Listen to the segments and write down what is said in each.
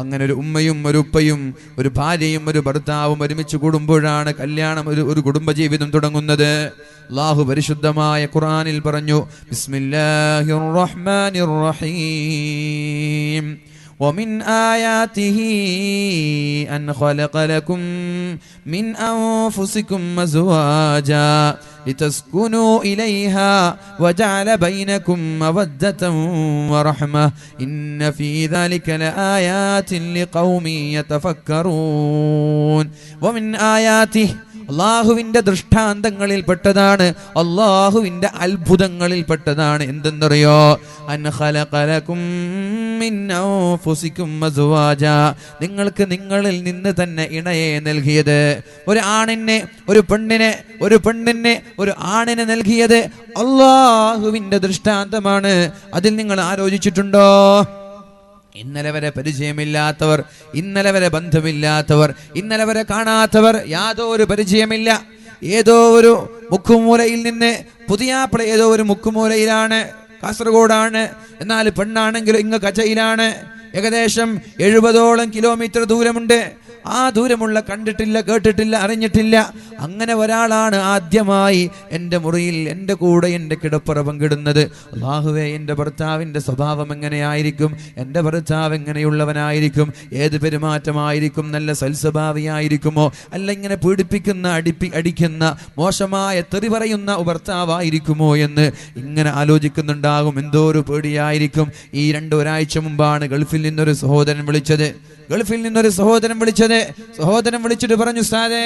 അങ്ങനെ ഒരു ഉമ്മയും ഒരു ഉപ്പയും ഒരു ഭാര്യയും ഒരു ഭർത്താവും ഒരുമിച്ച് കൂടുമ്പോഴാണ് കല്യാണം ഒരു ഒരു കുടുംബജീവിതം തുടങ്ങുന്നത് അള്ളാഹു പരിശുദ്ധമായ ഖുറാനിൽ പറഞ്ഞു ബിസ്മില്ലാഹിർ റഹ്മാനിർ റഹീം ومن آياته أن خلق لكم من أنفسكم أزواجا لتسكنوا إليها وجعل بينكم مودة ورحمة إن في ذلك لآيات لقوم يتفكرون ومن آياته അള്ളാഹുവിന്റെ ദൃഷ്ടാന്തങ്ങളിൽ പെട്ടതാണ് അള്ളാഹുവിന്റെ അത്ഭുതങ്ങളിൽ പെട്ടതാണ് എന്തെന്നറിയോ അൻഖലഖലകും മിൻ അൻഫുസികും അസ്വാജ നിങ്ങൾക്ക് നിങ്ങളിൽ നിന്ന് തന്നെ ഇണയെ നൽകിയത്. ഒരു ആണിനെ ഒരു പെണ്ണിനെ ഒരു പെണ്ണിനെ ഒരു ആണിനെ നൽകിയത് അള്ളാഹുവിന്റെ ദൃഷ്ടാന്തമാണ്. അതിൽ നിങ്ങൾ ആലോചിച്ചിട്ടുണ്ടോ? ഇന്നലെ വരെ പരിചയമില്ലാത്തവർ ഇന്നലെ വരെ ബന്ധമില്ലാത്തവർ ഇന്നലെ വരെ കാണാത്തവർ യാതൊരു പരിചയമില്ല. ഏതോ ഒരു മുക്കുമൂലയിൽ നിന്ന് പുതിയാപ്പിള ഏതോ ഒരു മുക്കുമൂലയിലാണ് കാസർഗോഡാണ്. എന്നാൽ പെണ്ണാണെങ്കിലും ഇങ്ങ് കച്ചയിലാണ് ഏകദേശം എഴുപതോളം കിലോമീറ്റർ ദൂരമുണ്ട്. ആ ദൂരമുള്ള കണ്ടിട്ടില്ല കേട്ടിട്ടില്ല അറിഞ്ഞിട്ടില്ല. അങ്ങനെ ഒരാളാണ് ആദ്യമായി എന്റെ മുറിയിൽ എന്റെ കൂടെ എന്റെ കിടപ്പറ പങ്കിടുന്നത്. അള്ളാഹുവേ എന്റെ ഭർത്താവിന്റെ സ്വഭാവം എങ്ങനെയായിരിക്കും? എന്റെ ഭർത്താവ് എങ്ങനെയുള്ളവനായിരിക്കും? ഏത് പെരുമാറ്റമായിരിക്കും? നല്ല സൽസ്വഭാവിയായിരിക്കുമോ? അല്ല ഇങ്ങനെ പീഡിപ്പിക്കുന്ന അടിപ്പി അടിക്കുന്ന മോശമായ തെറി പറയുന്ന ഭർത്താവായിരിക്കുമോ എന്ന് ഇങ്ങനെ ആലോചിക്കുന്നുണ്ടാകും. എന്തോ ഒരു പേടിയായിരിക്കും. ഈ രണ്ട് ഒരാഴ്ച മുമ്പാണ് ഗൾഫിൽ നിന്നൊരു സഹോദരൻ വിളിച്ചത്. ഗൾഫിൽ നിന്നൊരു സഹോദരൻ വിളിച്ചത്. സഹോദരൻ വിളിച്ചിട്ട് പറഞ്ഞു സാദേ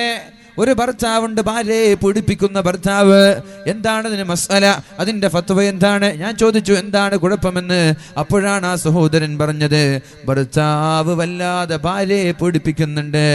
ഒരു ഭർത്താവുണ്ട് ഭാര്യയെ പീഡിപ്പിക്കുന്ന ഭർത്താവ്. എന്താണ് അതിന് മസാല? അതിന്റെ ഫത്വ എന്താണ്? ഞാൻ ചോദിച്ചു എന്താണ് കുഴപ്പമെന്ന്? അപ്പോഴാണ് ആ സഹോദരൻ പറഞ്ഞത് ഭർത്താവ് വല്ലാതെ ഭാര്യയെ പീഡിപ്പിക്കുന്നുണ്ട്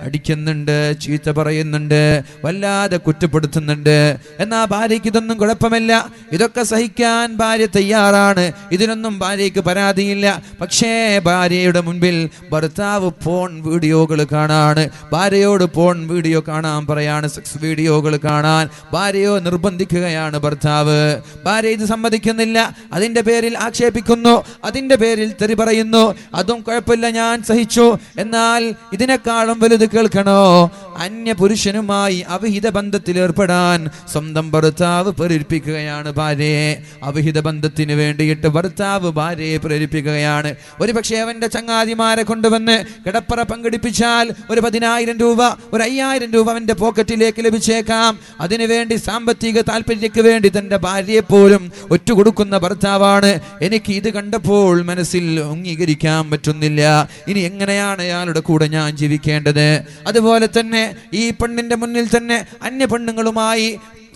അടിക്കുന്നുണ്ട് ചീത്ത പറയുന്നുണ്ട് വല്ലാതെ കുറ്റപ്പെടുത്തുന്നുണ്ട്. എന്നാ ഭാര്യയ്ക്ക് ഇതൊന്നും കുഴപ്പമില്ല. ഇതൊക്കെ സഹിക്കാൻ ഭാര്യ തയ്യാറാണ്. ഇതിനൊന്നും ഭാര്യയ്ക്ക് പരാതിയില്ല. പക്ഷേ ഭാര്യയുടെ മുൻപിൽ ഭർത്താവ് ഫോൺ വീഡിയോകൾ കാണാണ്. ഭാര്യയോട് ഫോൺ വീഡിയോ കാണാൻ പറയാണ് സെക്സ് വീഡിയോകൾ കാണാൻ. ഭാര്യയോ നിർബന്ധിക്കുകയാണ് ഭർത്താവ്. ഭാര്യ ഇത് സമ്മതിക്കുന്നില്ല. അതിന്റെ പേരിൽ ആക്ഷേപിക്കുന്നു. അതിന്റെ പേരിൽ തെറി പറയുന്നു. അതും കുഴപ്പമില്ല ഞാൻ സഹിച്ചു. എന്നാൽ ഇതിനേക്കാളും വലുത് കേൾക്കണോ? അന്യ പുരുഷനുമായി അവിഹിത ബന്ധത്തിൽ ഏർപ്പെടാൻ സ്വന്തം ഭർത്താവ് പ്രേരിപ്പിക്കുകയാണ് ഭാര്യയെ. അവിഹിത ബന്ധത്തിന് വേണ്ടിയിട്ട് ഭർത്താവ് ഭാര്യയെ പ്രേരിപ്പിക്കുകയാണ്. ഒരു പക്ഷേ അവന്റെ ചങ്ങാതിമാരെ കൊണ്ടുവന്ന് കിടപ്പറ പങ്കെടുപ്പിച്ചാൽ ഒരു പതിനായിരം രൂപ ഒരു അയ്യായിരം രൂപ അവന്റെ പോക്കറ്റിലേക്ക് ലഭിച്ചേക്കാം. അതിനുവേണ്ടി സാമ്പത്തിക താല്പര്യക്ക് വേണ്ടി തന്റെ ഭാര്യയെ പോലും ഒറ്റുകൊടുക്കുന്ന ഭർത്താവാണ്. എനിക്ക് ഇത് കണ്ടപ്പോൾ മനസ്സിൽ അംഗീകരിക്കാൻ പറ്റുന്നില്ല. ഇനി എങ്ങനെയാണ് അയാളുടെ കൂടെ ഞാൻ ജീവിക്കേണ്ടത്? അതുപോലെ തന്നെ ഈ പെണ്ണിന്റെ മുന്നിൽ തന്നെ അന്യ പെണ്ണുങ്ങളുമായി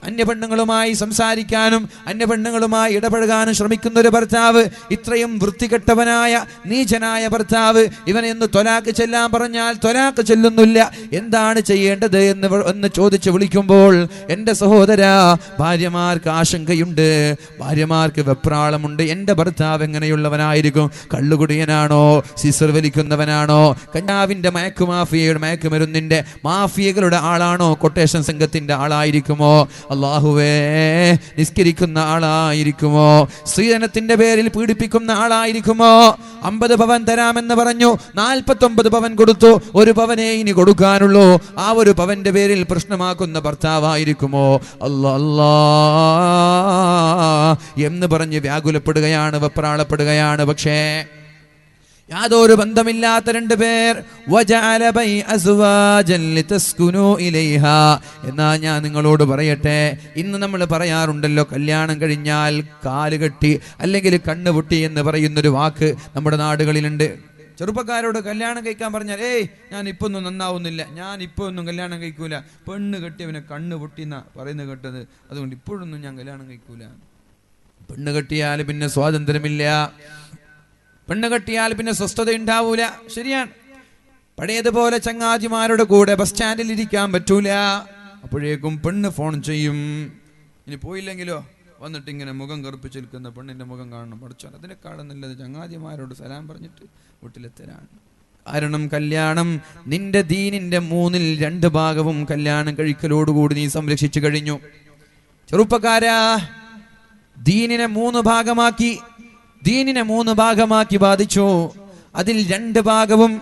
അന്യപെണ്ണുങ്ങളുമായി സംസാരിക്കാനും അന്യപെണ്ണുങ്ങളുമായി ഇടപഴകാനും ശ്രമിക്കുന്ന ഒരു ഭർത്താവ് ഇത്രയും വൃത്തികെട്ടവനായ നീചനായ ഭർത്താവ് ഇവനെന്ന് തൊലാക്ക് ചെല്ലാൻ പറഞ്ഞാൽ തൊലാക്ക് ചെല്ലുന്നില്ല. എന്താണ് ചെയ്യേണ്ടത് എന്ന് ഒന്ന് ചോദിച്ച് വിളിക്കുമ്പോൾ എന്റെ സഹോദര ഭാര്യമാർക്ക് ആശങ്കയുണ്ട്. ഭാര്യമാർക്ക് വെപ്രാളമുണ്ട്. എന്റെ ഭർത്താവ് എങ്ങനെയുള്ളവനായിരിക്കും? കള്ളുകുടിയനാണോ? സിസർ വലിക്കുന്നവനാണോ? കഞ്ഞാവിന്റെ മയക്കുമാഫിയയുടെ മയക്കുമരുന്നിന്റെ മാഫിയകളുടെ ആളാണോ? കൊട്ടേഷൻ സംഘത്തിന്റെ ആളായിരിക്കുമോ? അള്ളാഹുവേ നിസ്കരിക്കുന്ന ആളായിരിക്കുമോ? സ്ത്രീധനത്തിന്റെ പേരിൽ പീഡിപ്പിക്കുന്ന ആളായിരിക്കുമോ? അമ്പത് പവൻ തരാമെന്ന് പറഞ്ഞു നാൽപ്പത്തൊമ്പത് പവൻ കൊടുത്തു ഒരു പവനെ ഇനി കൊടുക്കാനുള്ളൂ. ആ ഒരു പവന്റെ പേരിൽ പ്രശ്നമാക്കുന്ന ഭർത്താവായിരിക്കുമോ? അല്ലാ എന്ന് പറഞ്ഞ് വ്യാകുലപ്പെടുകയാണ് വെപ്രാളപ്പെടുകയാണ്. പക്ഷേ യാതൊരു ബന്ധമില്ലാത്ത രണ്ട് പേർ. എന്നാ ഞാൻ നിങ്ങളോട് പറയട്ടെ. ഇന്ന് നമ്മൾ പറയാറുണ്ടല്ലോ കല്യാണം കഴിഞ്ഞാൽ കാലുകെട്ടി അല്ലെങ്കിൽ കണ്ണുപൊട്ടി എന്ന് പറയുന്നൊരു വാക്ക് നമ്മുടെ നാടുകളിലുണ്ട്. ചെറുപ്പക്കാരോട് കല്യാണം കഴിക്കാൻ പറഞ്ഞാൽ ഏയ് ഞാൻ ഇപ്പൊ ഒന്നും നന്നാവുന്നില്ല. ഞാൻ ഇപ്പൊ ഒന്നും കല്യാണം കഴിക്കൂല. പെണ്ണ് കെട്ടിയവനെ കണ്ണ് പൊട്ടിന്ന പറയുന്നത് കേട്ടത്. അതുകൊണ്ട് ഇപ്പോഴൊന്നും ഞാൻ കല്യാണം കഴിക്കൂല. പെണ്ണ് കെട്ടിയാൽ പിന്നെ സ്വാതന്ത്ര്യമില്ല. പെണ്ണ് കെട്ടിയാൽ പിന്നെ സ്വസ്ഥത ഉണ്ടാവൂല. ശരിയാണ്. പഴയതുപോലെ ചങ്ങാതിമാരുടെ കൂടെ ബസ് സ്റ്റാൻഡിൽ ഇരിക്കാൻ പറ്റൂല. അപ്പോഴേക്കും പെണ്ണ് ഫോൺ ചെയ്യും. ഇനി പോയില്ലെങ്കിലോ? വന്നിട്ട് ഇങ്ങനെ മുഖം കറുപ്പിച്ച് നിൽക്കുന്ന പെണ്ണിന്റെ മുഖം കാണണം. പഠിച്ചോ അതിനെക്കാളും നല്ലത് ചങ്ങാതിമാരോട് സലാം പറഞ്ഞിട്ട് വീട്ടിലെത്തരാണ് കാരണം കല്യാണം നിന്റെ ദീനിന്റെ മൂന്നിൽ രണ്ട് ഭാഗവും കല്യാണം കഴിക്കലോടുകൂടി നീ സംരക്ഷിച്ചു കഴിഞ്ഞു. ചെറുപ്പക്കാരാ ദീനിനെ മൂന്ന് ഭാഗമാക്കി. ദീനിനെ മൂന്ന് ഭാഗമാക്കി ബാധിച്ചു. അതിൽ രണ്ട് ഭാഗവും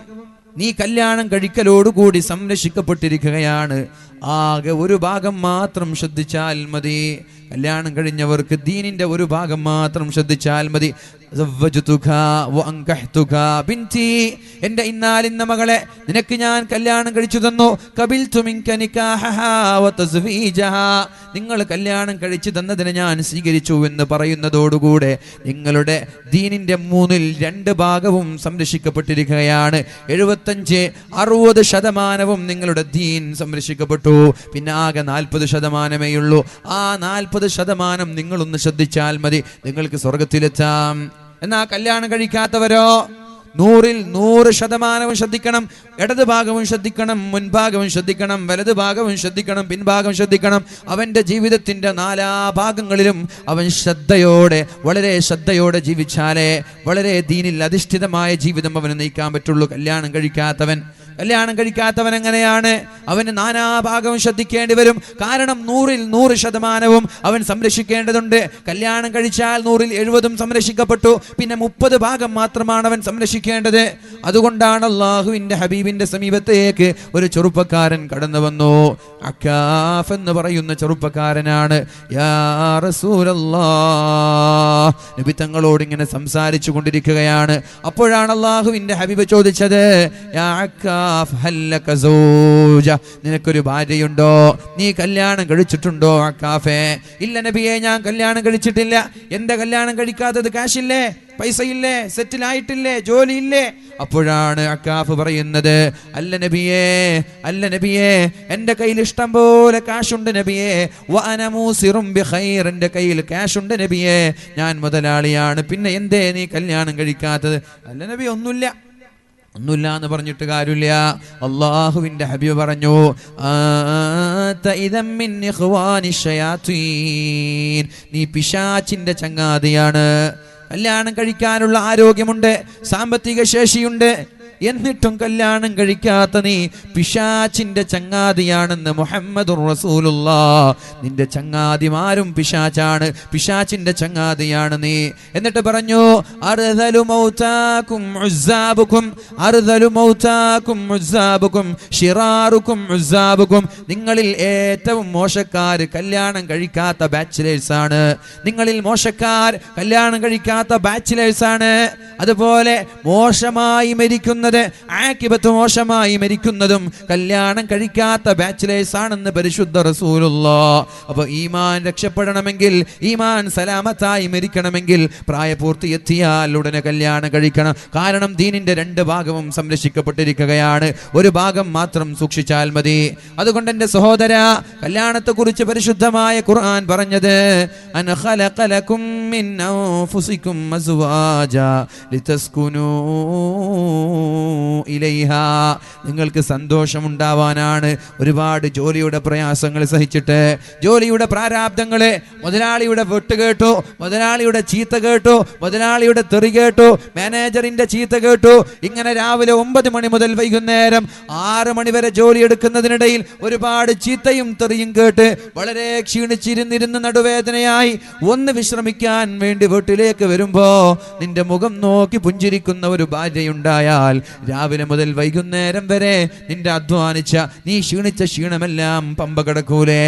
നീ കല്യാണം കഴിക്കലോടുകൂടി സംരക്ഷിക്കപ്പെട്ടിരിക്കുകയാണ്. ആകെ ഒരു ഭാഗം മാത്രം ശ്രദ്ധിച്ചാൽ മതി. കല്യാണം കഴിഞ്ഞവർക്ക് ദീനിന്റെ ഒരു ഭാഗം മാത്രം ശ്രദ്ധിച്ചാൽ മതി. എന്റെ ഇന്നാലിന്ന മകളെ നിനക്ക് ഞാൻ കല്യാണം കഴിച്ചു തന്നു. കപിൽ നിങ്ങൾ കല്യാണം കഴിച്ചു തന്നതിനെ ഞാൻ സ്വീകരിച്ചു എന്ന് പറയുന്നതോടുകൂടെ നിങ്ങളുടെ ദീനിന്റെ മൂന്നിൽ രണ്ട് ഭാഗവും സംരക്ഷിക്കപ്പെട്ടിരിക്കുകയാണ്. എഴുപത്തഞ്ച് അറുപത് ശതമാനവും നിങ്ങളുടെ ദീൻ സംരക്ഷിക്കപ്പെട്ടു. പിന്നെ ആകെ നാൽപ്പത് ശതമാനമേ ഉള്ളൂ. ആ നാൽപ്പത് ശതമാനം നിങ്ങളൊന്ന് ശ്രദ്ധിച്ചാൽ മതി. നിങ്ങൾക്ക് സ്വർഗത്തിലെത്താം എന്നാ കല്യാണം കഴിക്കാത്തവരോ? നൂറിൽ നൂറ് ശതമാനവും ശ്രദ്ധിക്കണം. ഇടത് ഭാഗവും ശ്രദ്ധിക്കണം മുൻഭാഗവും ശ്രദ്ധിക്കണം വലത് ഭാഗവും ശ്രദ്ധിക്കണം പിൻഭാഗം ശ്രദ്ധിക്കണം. അവന്റെ ജീവിതത്തിന്റെ നാലാ ഭാഗങ്ങളിലും അവൻ ശ്രദ്ധയോടെ വളരെ ശ്രദ്ധയോടെ ജീവിച്ചാലേ വളരെ ദീനിൽ അധിഷ്ഠിതമായ ജീവിതം അവന് നയിക്കാൻ പറ്റുള്ളൂ. കല്യാണം കഴിക്കാത്തവൻ കല്യാണം കഴിക്കാത്തവൻ എങ്ങനെയാണ്? അവന് നാനാഭാഗവും ശ്രദ്ധിക്കേണ്ടി വരും. കാരണം നൂറിൽ നൂറ് ശതമാനവും അവൻ സംരക്ഷിക്കേണ്ടതുണ്ട്. കല്യാണം കഴിച്ചാൽ നൂറിൽ എഴുപതും സംരക്ഷിക്കപ്പെട്ടു. പിന്നെ മുപ്പത് ഭാഗം മാത്രമാണ് അവൻ സംരക്ഷിക്കേണ്ടത്. അതുകൊണ്ടാണ് അള്ളാഹുവിന്റെ ഹബീബിന്റെ സമീപത്തേക്ക് ഒരു ചെറുപ്പക്കാരൻ കടന്നു വന്നു. അക്കാഫ് എന്ന് പറയുന്ന ചെറുപ്പക്കാരനാണ്. നബി തങ്ങളോട് ഇങ്ങനെ സംസാരിച്ചു കൊണ്ടിരിക്കുകയാണ്. അപ്പോഴാണ് അള്ളാഹുവിന്റെ ഹബീബ് ചോദിച്ചത് യാ നിനക്കൊരു ഭാര്യയുണ്ടോ? നീ കല്യാണം കഴിച്ചിട്ടുണ്ടോ അക്കാഫേ ഇല്ല നബിയെ ഞാൻ കല്യാണം കഴിച്ചിട്ടില്ല. എന്റെ കല്യാണം കഴിക്കാത്തത് കാശില്ലേ? പൈസയില്ലേ? സെറ്റിലായിട്ടില്ലേ? ജോലിയില്ലേ? അപ്പോഴാണ് അക്കാഫ് പറയുന്നത് അല്ല നബിയേ അല്ല നബിയേ എന്റെ കയ്യിൽ ഇഷ്ടം പോലെ കാശുണ്ട് നബിയേ. എന്റെ കയ്യിൽ കാശുണ്ട് നബിയേ. ഞാൻ മുതലാളിയാണ്. പിന്നെ എന്തേ നീ കല്യാണം കഴിക്കാത്തത്? അല്ല നബി ഒന്നുമില്ല. ഒന്നുമില്ല എന്ന് പറഞ്ഞിട്ട് കാര്യമില്ല. അള്ളാഹുവിന്റെ ഹബീബ് പറഞ്ഞു. നീ പിശാച്ചിന്റെ ചങ്ങാതിയാണ്. കല്യാണം കഴിക്കാനുള്ള ആരോഗ്യമുണ്ട് സാമ്പത്തിക ശേഷിയുണ്ട്. എന്നിട്ടും കല്യാണം കഴിക്കാത്ത നീ പിശാച്ചിന്റെ ചങ്ങാതിയാണെന്ന് മുഹമ്മദ് റസൂലുള്ള. നിന്റെ ചങ്ങാതിമാരും പിശാച്ചാണ് പിശാച്ചിന്റെ ചങ്ങാതിയാണ് നീ. എന്നിട്ട് പറഞ്ഞു നിങ്ങളിൽ ഏറ്റവും മോശക്കാർ കല്യാണം കഴിക്കാത്ത ബാച്ചിലേഴ്സ് ആണ് നിങ്ങളിൽ മോശക്കാർ കല്യാണം കഴിക്കാത്ത ബാച്ചിലേഴ്സ് ആണ് അതുപോലെ മോശമായി മരിക്കുന്നത് ആക്കിബത്ത് മോശമായി മരിക്കുന്നതും കല്യാണം കഴിക്കാത്ത ബാച്ചിലേഴ്സ് ആണെന്ന് പരിശുദ്ധ റസൂലുള്ള. അപ്പൊ ഈമാൻ രക്ഷപ്പെടണമെങ്കിൽ ഈമാൻ സലാമത്തായി മരിക്കണമെങ്കിൽ പ്രായപൂർത്തി എത്തിയാൽ ഉടനെ കല്യാണം കഴിക്കണം. കാരണം ദീനിന്റെ രണ്ട് ഭാഗവും സംരക്ഷിക്കപ്പെട്ടിരിക്കുകയാണ്. ഒരു ഭാഗം മാത്രം സൂക്ഷിച്ചാൽ മതി. അതുകൊണ്ട് എന്റെ സഹോദര കല്യാണത്തെക്കുറിച്ച് പരിശുദ്ധമായ ഖുർആൻ പറഞ്ഞത് ഇലൈഹാ. നിങ്ങൾക്ക് സന്തോഷമുണ്ടാവാനാണ്. ഒരുപാട് ജോലിയുടെ പ്രയാസങ്ങൾ സഹിച്ചിട്ട്. ജോലിയുടെ പ്രാരാബ്ദങ്ങളെ മുതലാളിയുടെ വെട്ട് കേട്ടു മുതലാളിയുടെ ചീത്ത കേട്ടു മുതലാളിയുടെ തെറി കേട്ടു മാനേജറിന്റെ ചീത്ത കേട്ടു. ഇങ്ങനെ രാവിലെ ഒമ്പത് മണി മുതൽ വൈകുന്നേരം ആറ് മണി വരെ ജോലി എടുക്കുന്നതിനിടയിൽ ഒരുപാട് ചീത്തയും തെറിയും കേട്ട് വളരെ ക്ഷീണിച്ചിരുന്നിരുന്ന് നടുവേദനയായി ഒന്ന് വിശ്രമിക്കാൻ വേണ്ടി വീട്ടിലേക്ക് വരുമ്പോ നിന്റെ മുഖം നോക്കി പുഞ്ചിരിക്കുന്ന ഒരു ഭാര്യയുണ്ടായാൽ രാവിലെ മുതൽ വൈകുന്നേരം വരെ നിന്റെ അധ്വാനിച്ച നീ ക്ഷീണിച്ച ക്ഷീണമെല്ലാം പമ്പ കിടക്കൂലേ.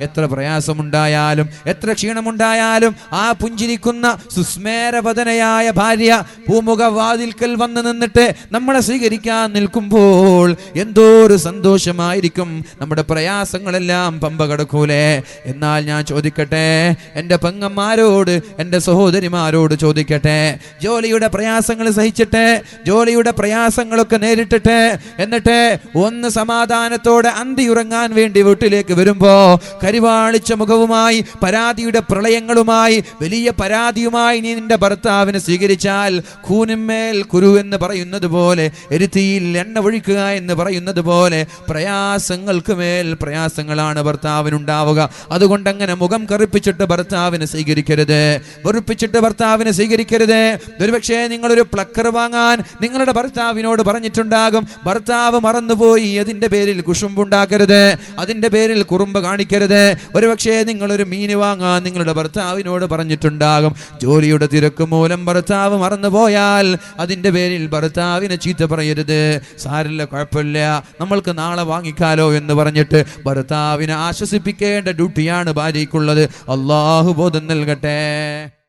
എത്ര പ്രയാസമുണ്ടായാലും എത്ര ക്ഷീണമുണ്ടായാലും ആ പുഞ്ചിരിക്കുന്ന സുസ്മേരപതനയായ ഭാര്യ പൂമുഖ വാതിൽക്കൽ വന്ന് നിന്നിട്ട് നമ്മളെ സ്വീകരിക്കാൻ നിൽക്കുമ്പോൾ എന്തോ ഒരു സന്തോഷമായിരിക്കും. നമ്മുടെ പ്രയാസങ്ങളെല്ലാം പമ്പ കടക്കൂലേ. എന്നാൽ ഞാൻ ചോദിക്കട്ടെ എന്റെ പെങ്ങന്മാരോട് എന്റെ സഹോദരിമാരോട് ചോദിക്കട്ടെ ജോലിയുടെ പ്രയാസങ്ങൾ സഹിച്ചിട്ട് ജോലിയുടെ പ്രയാസങ്ങളൊക്കെ നേരിട്ടിട്ട് എന്നിട്ട് ഒന്ന് സമാധാനത്തോടെ അന്തിയുറങ്ങാൻ വേണ്ടി വീട്ടിലേക്ക് വരുമ്പോ കരിവാളിച്ച മുഖവുമായി പരാതിയുടെ പ്രളയങ്ങളുമായി വലിയ പരാതിയുമായി നീ നിന്റെ ഭർത്താവിനെ സ്വീകരിച്ചാൽ കൂനുമേൽ കുരു എന്ന് പറയുന്നത് പോലെ എരുത്തിയിൽ എണ്ണ ഒഴിക്കുക എന്ന് പറയുന്നത് പോലെ പ്രയാസങ്ങൾക്ക് മേൽ പ്രയാസങ്ങളാണ് ഭർത്താവിനുണ്ടാവുക. അതുകൊണ്ട് അങ്ങനെ മുഖം കറുപ്പിച്ചിട്ട് ഭർത്താവിനെ സ്വീകരിക്കരുത്. വെറുപ്പിച്ചിട്ട് ഭർത്താവിനെ സ്വീകരിക്കരുത്. ഒരുപക്ഷേ നിങ്ങളൊരു പ്ലക്കർ വാങ്ങാൻ നിങ്ങളുടെ ഭർത്താവിനോട് പറഞ്ഞിട്ടുണ്ടാകും. ഭർത്താവ് മറന്നുപോയി അതിന്റെ പേരിൽ കുഷുമ്പുണ്ടാക്കരുത് അതിന്റെ പേരിൽ കുറുമ്പ് കാണിക്കരുത്. ഒരുപക്ഷെ നിങ്ങളൊരു മീൻ വാങ്ങാൻ നിങ്ങളുടെ ഭർത്താവിനോട് പറഞ്ഞിട്ടുണ്ടാകും. ജോലിയുടെ തിരക്ക് മൂലം ഭർത്താവ് മറന്നുപോയാൽ അതിന്റെ പേരിൽ ഭർത്താവിനെ ചീത്ത പറയരുത്. സാരല്ല കുഴപ്പമില്ല. നമ്മൾക്ക് നാളെ വാങ്ങിക്കാലോ എന്ന് പറഞ്ഞിട്ട് ഭർത്താവിനെ ആശ്വസിപ്പിക്കേണ്ട ഡ്യൂട്ടിയാണ് ഭാര്യയ്ക്കുള്ളത്. അള്ളാഹു ബോധം നൽകട്ടെ.